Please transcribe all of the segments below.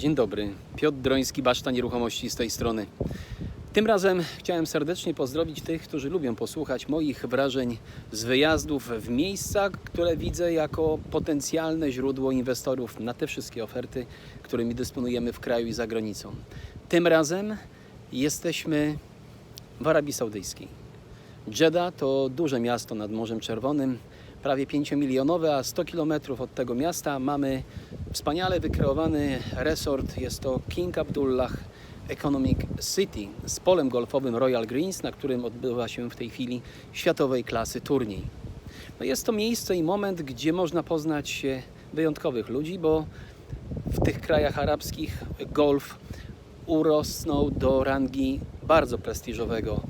Dzień dobry, Piotr Droński, Baszta Nieruchomości z tej strony. Tym razem chciałem serdecznie pozdrowić tych, którzy lubią posłuchać moich wrażeń z wyjazdów w miejsca, które widzę jako potencjalne źródło inwestorów na te wszystkie oferty, którymi dysponujemy w kraju i za granicą. Tym razem jesteśmy w Arabii Saudyjskiej. Jeddah to duże miasto nad Morzem Czerwonym, prawie 5-milionowe, a 100 km od tego miasta mamy wspaniale wykreowany resort. Jest to King Abdullah Economic City z polem golfowym Royal Greens, na którym odbywa się w tej chwili światowej klasy turniej. No jest to miejsce i moment, gdzie można poznać wyjątkowych ludzi, bo w tych krajach arabskich golf urosnął do rangi bardzo prestiżowego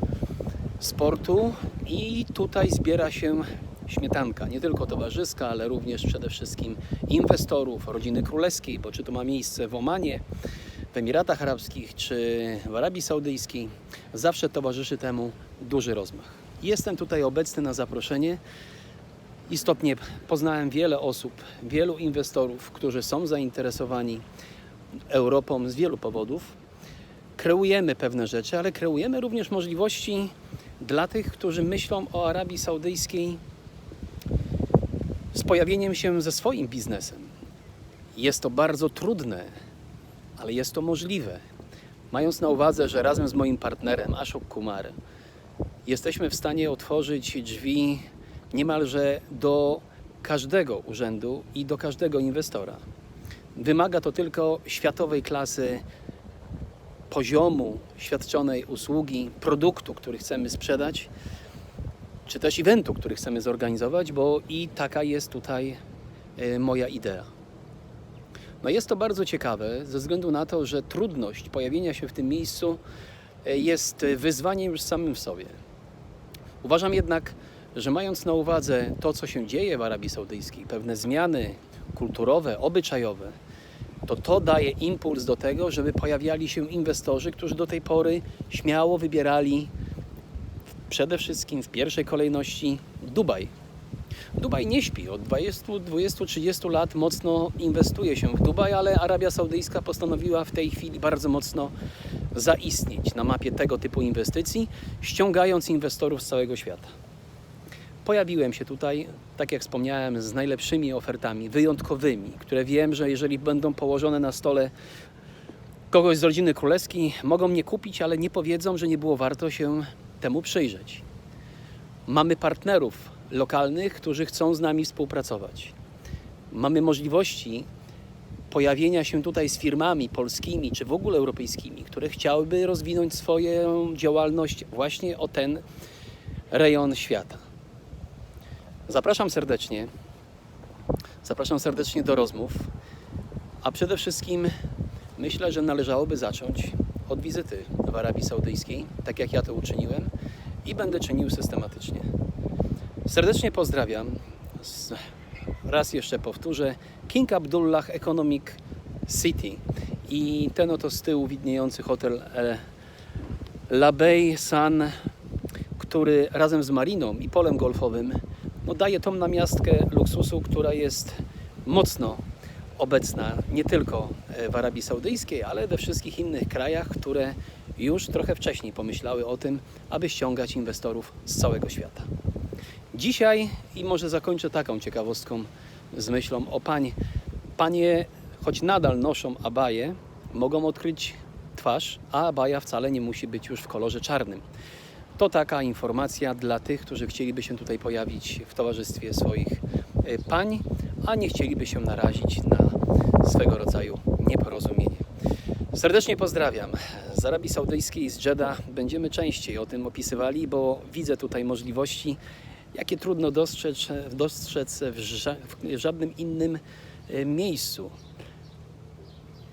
sportu i tutaj zbiera się śmietanka, nie tylko towarzyska, ale również przede wszystkim inwestorów, rodziny królewskiej, bo czy to ma miejsce w Omanie, w Emiratach Arabskich czy w Arabii Saudyjskiej, zawsze towarzyszy temu duży rozmach. Jestem tutaj obecny na zaproszenie. Istotnie poznałem wiele osób, wielu inwestorów, którzy są zainteresowani Europą z wielu powodów. Kreujemy pewne rzeczy, ale kreujemy również możliwości dla tych, którzy myślą o Arabii Saudyjskiej pojawieniem się ze swoim biznesem. Jest to bardzo trudne, ale jest to możliwe. Mając na uwadze, że razem z moim partnerem Ashok Kumar jesteśmy w stanie otworzyć drzwi niemalże do każdego urzędu i do każdego inwestora. Wymaga to tylko światowej klasy poziomu świadczonej usługi, produktu, który chcemy sprzedać, czy też eventu, który chcemy zorganizować, bo i taka jest tutaj e, moja idea. No jest to bardzo ciekawe ze względu na to, że trudność pojawienia się w tym miejscu e, jest wyzwaniem już samym w sobie. Uważam jednak, że mając na uwadze to, co się dzieje w Arabii Saudyjskiej, pewne zmiany kulturowe, obyczajowe, to to daje impuls do tego, żeby pojawiali się inwestorzy, którzy do tej pory śmiało wybierali przede wszystkim w pierwszej kolejności Dubaj. Dubaj nie śpi. Od 20, 20, 30 lat mocno inwestuje się w Dubaj, ale Arabia Saudyjska postanowiła w tej chwili bardzo mocno zaistnieć na mapie tego typu inwestycji, ściągając inwestorów z całego świata. Pojawiłem się tutaj, tak jak wspomniałem, z najlepszymi ofertami, wyjątkowymi, które wiem, że jeżeli będą położone na stole kogoś z rodziny królewskiej, mogą mnie kupić, ale nie powiedzą, że nie było warto się temu przyjrzeć. Mamy partnerów lokalnych, którzy chcą z nami współpracować. Mamy możliwości pojawienia się tutaj z firmami polskimi czy w ogóle europejskimi, które chciałyby rozwinąć swoją działalność właśnie o ten rejon świata. Zapraszam serdecznie. Zapraszam serdecznie do rozmów, a przede wszystkim myślę, że należałoby zacząć od wizyty w Arabii Saudyjskiej, tak jak ja to uczyniłem i będę czynił systematycznie. Serdecznie pozdrawiam. Raz jeszcze powtórzę. King Abdullah Economic City i ten oto z tyłu widniejący hotel e, La Bay Sun, który razem z mariną i polem golfowym no, daje tą namiastkę luksusu, która jest mocno obecna nie tylko e, w Arabii Saudyjskiej, ale we wszystkich innych krajach, które już trochę wcześniej pomyślały o tym, aby ściągać inwestorów z całego świata. Dzisiaj i może zakończę taką ciekawostką z myślą o pań. Panie, choć nadal noszą abaję, mogą odkryć twarz, a abaja wcale nie musi być już w kolorze czarnym. To taka informacja dla tych, którzy chcieliby się tutaj pojawić w towarzystwie swoich pań, a nie chcieliby się narazić na swego rodzaju nieporozumienie. Serdecznie pozdrawiam. Z Arabii Saudyjskiej z Jeddah będziemy częściej o tym opisywali, bo widzę tutaj możliwości, jakie trudno dostrzec, dostrzec w, ża- w żadnym innym e, miejscu.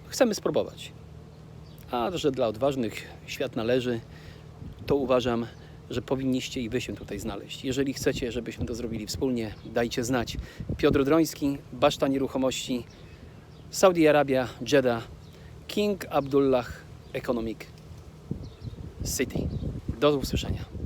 Chcemy spróbować. A że dla odważnych świat należy, to uważam, że powinniście i Wy się tutaj znaleźć. Jeżeli chcecie, żebyśmy to zrobili wspólnie, dajcie znać. Piotr Droński, Baszta Nieruchomości, Saudi Arabia, Jeddah, King Abdullah Economic City. Do usłyszenia.